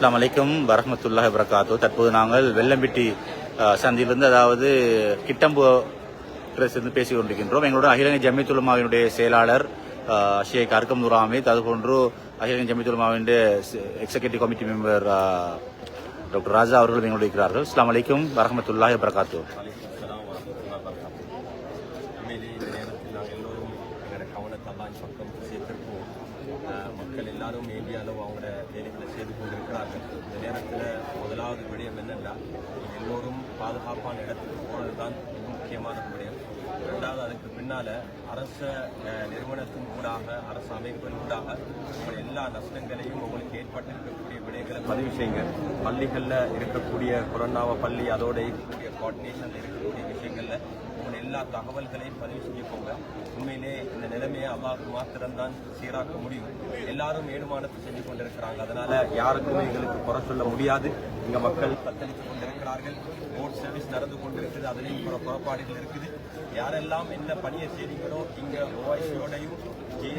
அஸ்லாம் வலைக்கம் வரமத்துல்லாஹ் வரகாத்து தற்போது நாங்கள் வெள்ளம்பிட்டி அஹ், சந்தியிலிருந்து அதாவது கிட்டம்பு பிரஸ் இருந்து பேசிக் கொண்டிருக்கின்றோம். எங்களோட அகிலங்கை ஜமித்துலமாவினுடைய செயலாளர் ஷேக் அர்க்கம் நூர் அஹமீத் அதுபோன்று அகிலங்கை ஜமித்துலமாவினுடைய executive committee member doctor Raja அவர்களும் எங்களோடு இருக்கிறார்கள். அஸ்லாம் அலைக்கும் வரமத்துல்லாஹ் வரகாத்து அலைஹிஸ்ஸலாம் வரஹ்மத்துல்லாஹி வபரகாத்துஹு. உண்மையிலேயே இந்த நேரத்தில் நாங்கள் எல்லோரும் தலான் பக்கம் சேர்த்திருப்போம். மக்கள் எல்லாரும் வேண்டிய அளவு அவங்களோட வேலைகளை செய்து கொண்டிருக்கிறார்கள். இந்த நேரத்தில் முதலாவது விடயம் என்னென்னா எல்லோரும் பாதுகாப்பான இடத்துக்கு போகிறது தான் முக்கியமான விடயம். ரெண்டாவது அதுக்கு பின்னால் அரச நிறுவனத்தின் ஊடாக அரசு அமைப்பின் ஊடாக உங்கள் எல்லா நஷ்டங்களையும் உங்களுக்கு ஏற்பட்டிருக்கக்கூடிய விடயங்களை பதிவு செய்யுங்க. பள்ளிகளில் இருக்கக்கூடிய கொரோனாவை பள்ளி அதோட கோஆர்டினேஷனில் இருக்கக்கூடிய விஷயங்கள்ல உங்கள் எல்லா தகவல்களையும் பதிவு செஞ்சுக்கோங்க. உண்மையிலே இந்த நிலைமையை அல்லாஹ்க்கு மாத்திரம்தான் சீராக்க முடியும். எல்லாரும் ஏடுமானத்தை செஞ்சு கொண்டிருக்கிறாங்க. அதனால யாருக்குமே எங்களுக்கு குறை சொல்ல முடியாது. இங்க மக்கள் தத்தளித்துக் கொண்டிருக்கிறார்கள். போட் சர்வீஸ் நடந்து கொண்டிருக்குது. அதுலேயும் புற புறப்பாடுகள் இருக்குது. யாரெல்லாம் என்ன பணியை செய்றீங்களோ இங்க ஓய்ஸோடையும்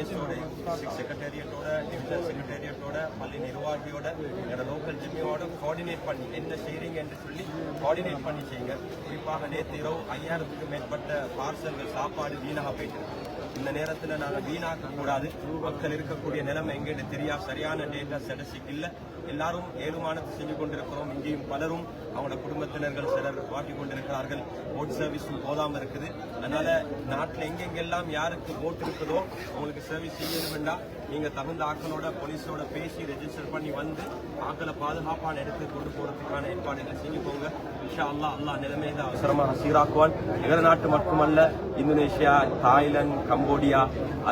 ஜிஎஸ்ஓடையும் செக்ரட்டேரியட்டோட டிவிஷனல் செக்ரட்டேரியட்டோட பள்ளி நிர்வாகியோட என்னோட லோக்கல் ஜிம்மியோட கோஆர்டினேட் பண்ணி என்ன செய்றீங்க என்று சொல்லி கோஆர்டினேட் பண்ணி செய்யுங்க. குறிப்பாக நேற்று இரவு ஐயாயிரத்துக்கு மேற்பட்ட பார்சல்கள் சாப்பாடு வீணாக போயிட்டு இந்த நேரத்துல நாங்க வீணாக்க கூடாது. மக்கள் இருக்கக்கூடிய நிலைமை எங்கிட்ட தெரியா சரியான டேட்டா ஸ்டாட்டிஸ்டிக் இல்ல. எல்லாரும் ஏழுமானத்தை செஞ்சு கொண்டிருக்கிறோம். இங்கேயும் பலரும் அவங்களோட குடும்பத்தினர்கள் சிலர் வாட்டி கொண்டிருக்கிறார்கள். போட் சர்வீஸும் போதாமல் இருக்குது. அதனால நாட்டில் எங்கெங்கெல்லாம் யாருக்கு போட் இருக்குதோ உங்களுக்கு சர்வீஸ் செய்யணும் வேண்டாம் நீங்க தகுந்த ஆக்களோட போலீஸோட பேசி ரெஜிஸ்டர் பண்ணி வந்து ஆக்களை பாதுகாப்பான இடத்துக்கு கொண்டு போறதுக்கான ஏற்பாடுகளை செஞ்சுக்கோங்க. இன்ஷா அல்லாஹ் அல்லாஹ் நிலைமையை தான் அவசரமாக சீராக்குவான். இதர நாட்டு மட்டுமல்ல இந்தோனேஷியா தாய்லாந்து கம்போடியா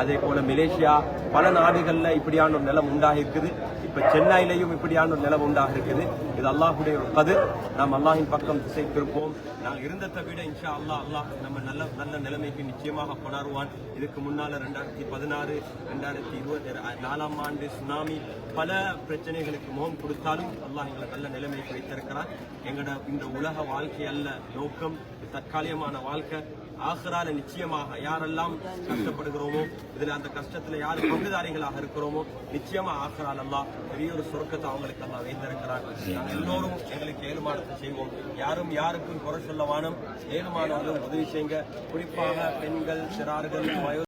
அதே போல மலேசியா பல நாடுகளில் இப்படியான ஒரு நிலம் உண்டாகி இருக்குது இப்போ சென்னையிலையும் இப்படியான ஒரு நிலவு உண்டாக இருக்குது இது அல்லாஹுடைய ஒரு கதிர். நாம் அல்லாஹின் பக்கம் திசை திருப்போம். நாங்கள் இருந்ததை விட இன்ஷா அல்லாஹ் அல்லாஹ் நம்ம நல்ல நல்ல நிலைமைக்கு நிச்சயமாக கொணருவான். இதுக்கு முன்னால் ரெண்டாயிரத்தி பதினாறு ரெண்டாயிரத்தி இருபத்தி நாலாம் ஆண்டு சுனாமி பல பிரச்சனைகளுக்கு முகம் கொடுத்தாலும் அல்லாஹ் எங்களை நல்ல நிலைமைக்கு வைத்திருக்கிறான் எங்களோட இந்த உலக வாழ்க்கை அல்ல நோக்கம் தற்காலிகமான வாழ்க்கை. ஆகிறால நிச்சயமாக யாரெல்லாம் கஷ்டப்படுகிறோமோ இதில் அந்த கஷ்டத்தில் யார் பங்குதாரிகளாக இருக்கிறோமோ நிச்சயமாக ஆகிறாலெல்லாம் அல்லாஹ் பெரிய ஒரு சுரக்கத்தை அவங்களுக்கு எல்லாம் வைத்திருக்கிறார்கள். நாங்கள் எல்லோரும் எங்களுக்கு ஏழுமானத்தை செய்வோம். யாரும் யாருக்கும் குறை சொல்லவானும் வானம். உதவி செய்யுங்க. குறிப்பாக பெண்கள் சிறார்கள் வயோ